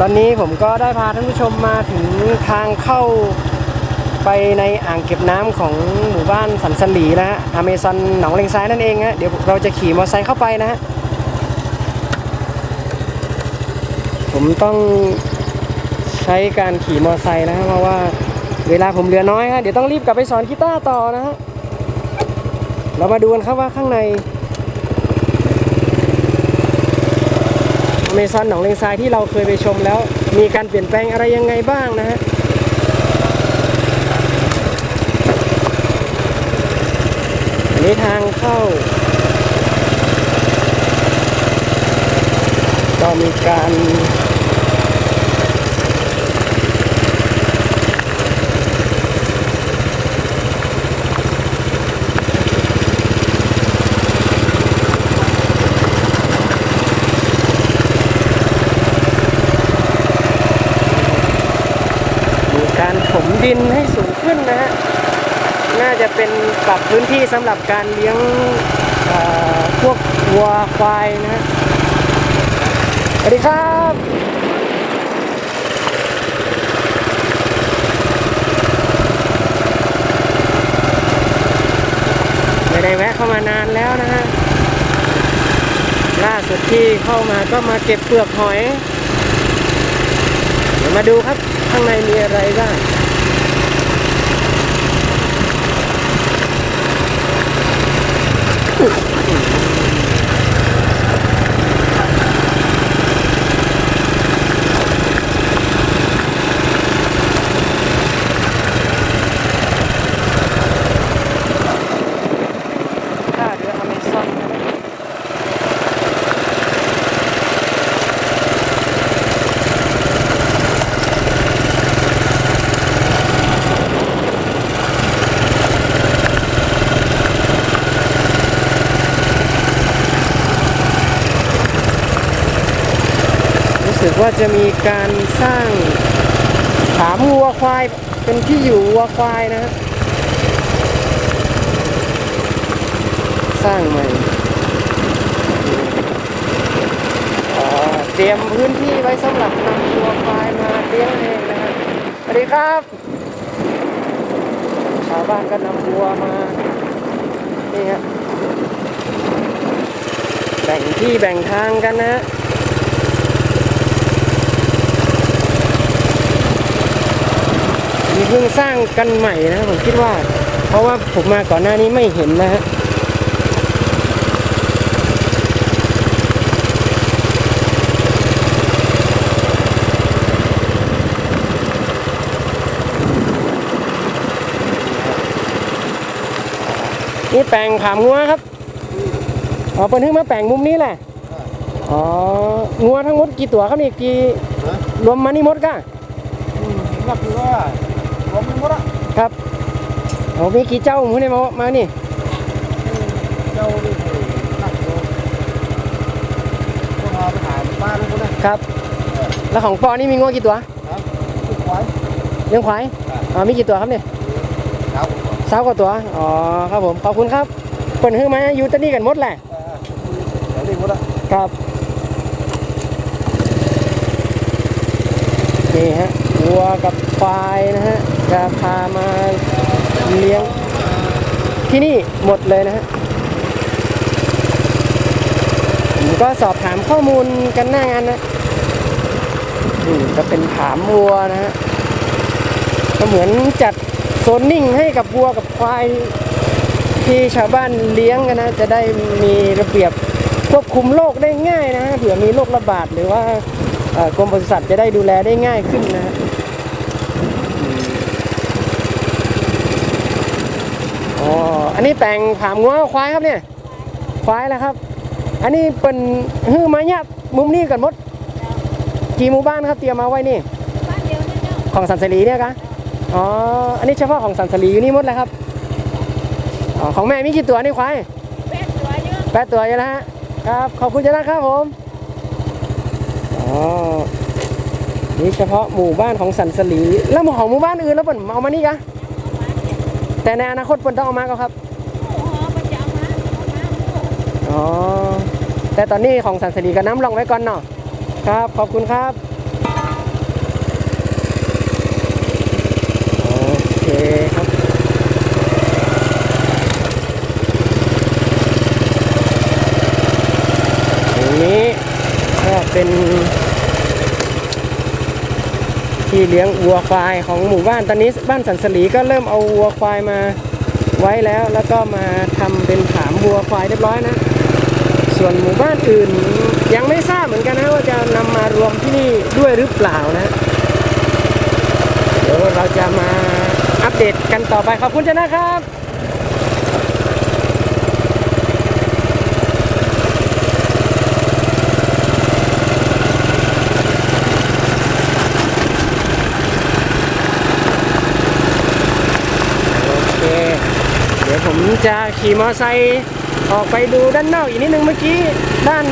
ตอนนี้ผมก็ได้พาท่านผู้ชมมาถึงทางเข้าไปในอ่างเก็บน้ำของหมู่บ้านสันสลีนะฮะอเมซอนหนองเลงซ้ายนั่นเองฮะเดี๋ยวเราจะขี่มอเตอร์ไซค์เข้าไปนะฮะผมต้องใช้การขี่มอเตอร์ไซค์นะฮะเพราะว่าเวลาผมเหลือน้อยฮะเดี๋ยวต้องรีบกลับไปสอนกีตาร์ต่อนะฮะเรามาดูกันครับว่าข้างใน เมซอนหนองเลงทรายที่เราเคยไปชมแล้ว มีการเปลี่ยนแปลงอะไรยังไงบ้างนะฮะอันนี้ทางเข้า ก็มีการ มีการถมดินให้สูงขึ้นนะฮะ น่า จะเป็นปรับพื้นที่สำหรับการเลี้ยงพวกวัวควายนะฮะสวัสดีครับไม่ได้แวะเข้ามานานแล้วนะฮะล่าสุดที่เข้ามาก็มาเก็บเปลือกหอย เดี๋ยวมาดูครับข้างในมีอะไรบ้าง Oh! สึกว่าจะมีการสร้างถามวัวควายเป็นที่อยู่วัวควายนะฮะสร้างใหม่เตรียมพื้นที่ไว้สำหรับนำวัวควายมาเลี้ยงเองนะครับสวัสดีครับ ชาวบ้านก็นำวัวมานี่ฮะแบ่งที่แบ่งทางกันนะฮะ เพิ่งสร้างกันใหม่นะผมคิดว่า เพราะว่าผมมาก่อนหน้านี้ไม่เห็นนะฮะนี่แปลงขามงัวครับ อ๋อเปิ้นเพิ่งมาแปลงมุมนี้แหละ อ๋อ งัวทั้งหมดกี่ตัวครับนี่กี่รวมมานี่หมดก้านับดูว่า ผมมีหมดอะครับโอ้มีกี่เจ้าหมูเนี่ยมามานี่เจ้านี่นับดูคนเอาไปหาบ้านคนนั้นครับ แล้วของปอนี่มีงัวกี่ตัวครับทุกไว้เลี้ยงควายอ๋อมีกี่ตัวครับเนี่ยครับสาวกว่าตัวอ๋อครับผมขอบคุณครับเปิ้นเพิ่งมาอยู่ตะนี่กันหมดแหละเดี๋ยวนี้หมดอะครับนี่ฮะวัวกับควายนะฮะ จะพามาเลี้ยงที่นี่หมดเลยนะฮะผมก็สอบถามข้อมูลกันหน้างานนะนี่ก็เป็นถามวัวนะฮะก็เหมือนจัดโซนนิ่งให้กับวัวกับควายที่ชาวบ้านเลี้ยงกันนะจะได้มีระเบียบควบคุมโรคได้ง่ายนะฮะเผื่อมีโรคระบาดหรือว่ากรมปศุสัตว์จะได้ดูแลได้ง่ายขึ้นนะฮะอืม อันนี้แต่งผามงัวควายครับเนี่ย ควายแล้วครับ อันนี้เป็นฮื้อมาเนี่ยมุมนี้กันหมด กี่หมู่บ้านครับเตรียมมาไว้นี่ บ้านเดียวนี่เจ้าของสันสลีเนี่ยกะอ๋อ อันนี้เฉพาะของสันสลีอยู่นี่หมดเลยครับ อ๋อ ของแม่มีกี่ตัวนี่ควาย แปดตัวเยอะแปดตัวอยู่แล้วฮะ ครับ ขอบคุณเจ้านะครับผม อ๋อ นี่เฉพาะหมู่บ้านของสันสลี แล้วหมู่ของหมู่บ้านอื่นแล้วเปิ่นเอามานี่กะ แต่ในอนาคตเปิ่นต้องเอามาก็ครับ อ๋อ แต่ตอนนี้ของสันสิริกับน้ำลองไว้ก่อนเนาะ ครับ ขอบคุณครับ โอเคครัตรงนี้ก็เป็นที่เลี้ยงวัวควายของหมู่บ้าน ตอนนี้บ้านสันสลีก็เริ่มเอาวัวควายมาไว้แล้ว แล้วก็มาทำเป็นถามวัวควายเรียบร้อยนะ ส่วนหมู่บ้านอื่นยังไม่ทราบเหมือนกันนะว่าจะนำมารวมที่นี่ด้วยหรือเปล่านะ เดี๋ยวเราจะมาอัปเดตกันต่อไปขอบคุณเจ้านะครับโอเคเดี๋ยวผมจะขี่มอไซค์ ออกไปดูด้านนอกอีกนิดนึงเมื่อกี้ด้าน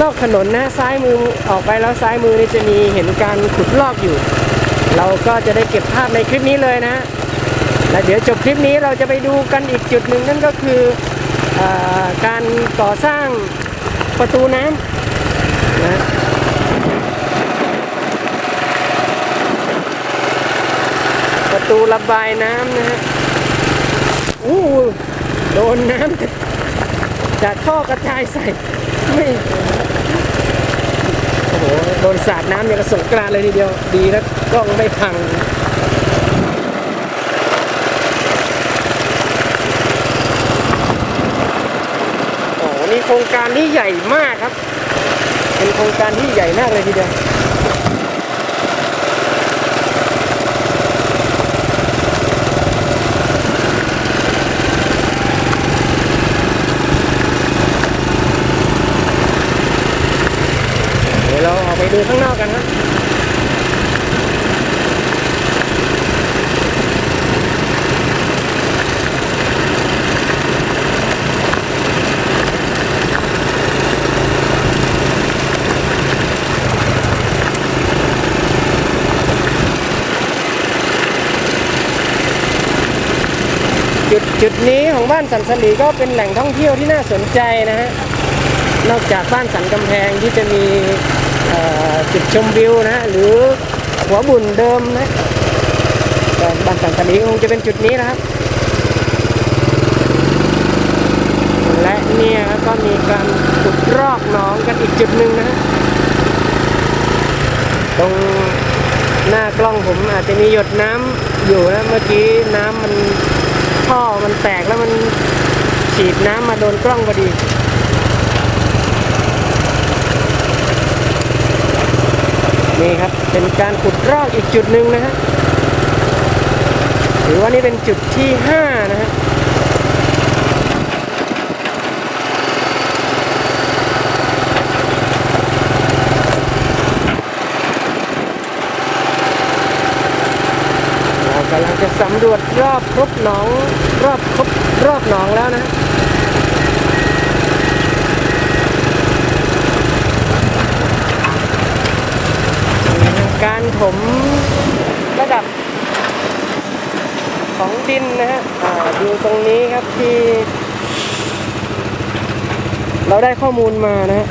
นอกถนนนะซ้ายมือออกไปแล้วซ้ายมือนี่จะมีเห็นการขุดลอกอยู่ เราก็จะได้เก็บภาพในคลิปนี้เลยนะและเดี๋ยวจบคลิปนี้เราจะไปดูกันอีกจุดหนึ่งนั่นก็คืออการก่อสร้างประตูน้ำนะประตูระบายน้ำนะฮะอู้โดนน้ำ จากท่อกระจายใส่ไม่โอ้โหโดนสาดน้ำอย่างกระสงกรานเลยทีเดียว ดีแล้วกล้องไม่พังโอ้โหนี่โครงการนี้ใหญ่มากครับ เป็นโครงการที่ใหญ่มากเลยทีเดียว เดี๋ยวเราออกไป ดูข้างนอกกันครับจุดจุดนี้ของบ้านสันสลีก็เป็นแหล่งท่องเที่ยวที่น่าสนใจนะฮะ นอกจากบ้านสันกำแพงที่จะมี จุดชมวิวนะหรือหัวบุ่นเดิมนะบ้านสันสลีคงจะเป็นจุดนี้นะครับ และเนี่ยก็มีการขุดรอกหนองกันอีกจุดหนึ่งนะฮะตรงหน้ากล้องผมอาจจะมีหยดน้ำอยู่นะเมื่อกี้น้ำมันท่อมันแตกแล้วมันฉีดน้ำมาโดนกล้องพอดี นี่ครับ เป็นการขุดรอกอีกจุดหนึ่งนะฮะถือว่านี่เป็นจุดที่ 5 นะฮะเรากำลังจะสำรวจรอบครบหนอง รอบครบรอบหนองแล้วนะ การถมระดับของดินนะฮะดูตรงนี้ครับที่ เราได้ข้อมูลมานะฮะ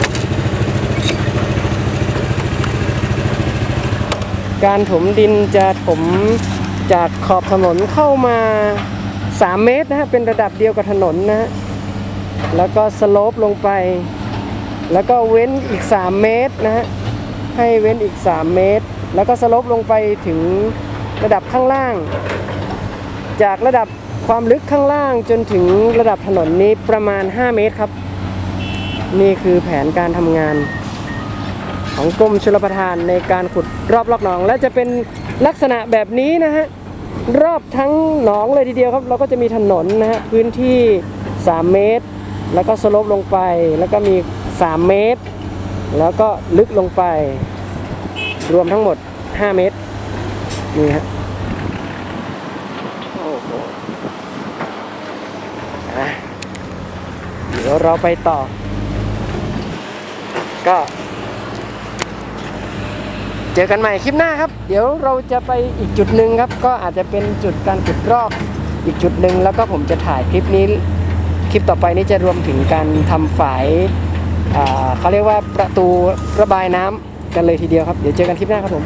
การถมดินจะถมจากขอบถนนเข้ามา 3 เมตรนะฮะเป็นระดับเดียวกับถนนนะฮะแล้วก็สโลปลงไป แล้วก็เว้นอีก 3 เมตรนะฮะให้เว้นอีก 3 เมตร แล้วก็สลบลงไปถึงระดับข้างล่าง จากระดับความลึกข้างล่างจนถึงระดับถนนนี้ประมาณ 5 เมตรครับ นี่คือแผนการทำงาน ของกรมชลประทานในการขุดรอบลอกหนอง และจะเป็นลักษณะแบบนี้นะฮะรอบทั้งหนองเลยทีเดียวครับ เราก็จะมีถนนนะฮะพื้นที่ 3 เมตร แล้วก็สลบลงไป แล้วก็มี 3 เมตร แล้วก็ลึกลงไป รวมทั้งหมด 5 เมตร นี่ฮะโอ้โหเดี๋ยวเราไปต่อ ก็ เจอกันใหม่คลิปหน้าครับ เดี๋ยวเราจะไปอีกจุดหนึ่งครับ ก็อาจจะเป็นจุดการขุดรอบอีกจุดหนึ่งแล้วก็ผมจะถ่ายคลิปนี้ คลิปต่อไปนี้จะรวมถึงการทำฝายเขาเรียกว่าประตูระบายน้ำ กันเลยทีเดียวครับ เดี๋ยวเจอกันคลิปหน้าครับผม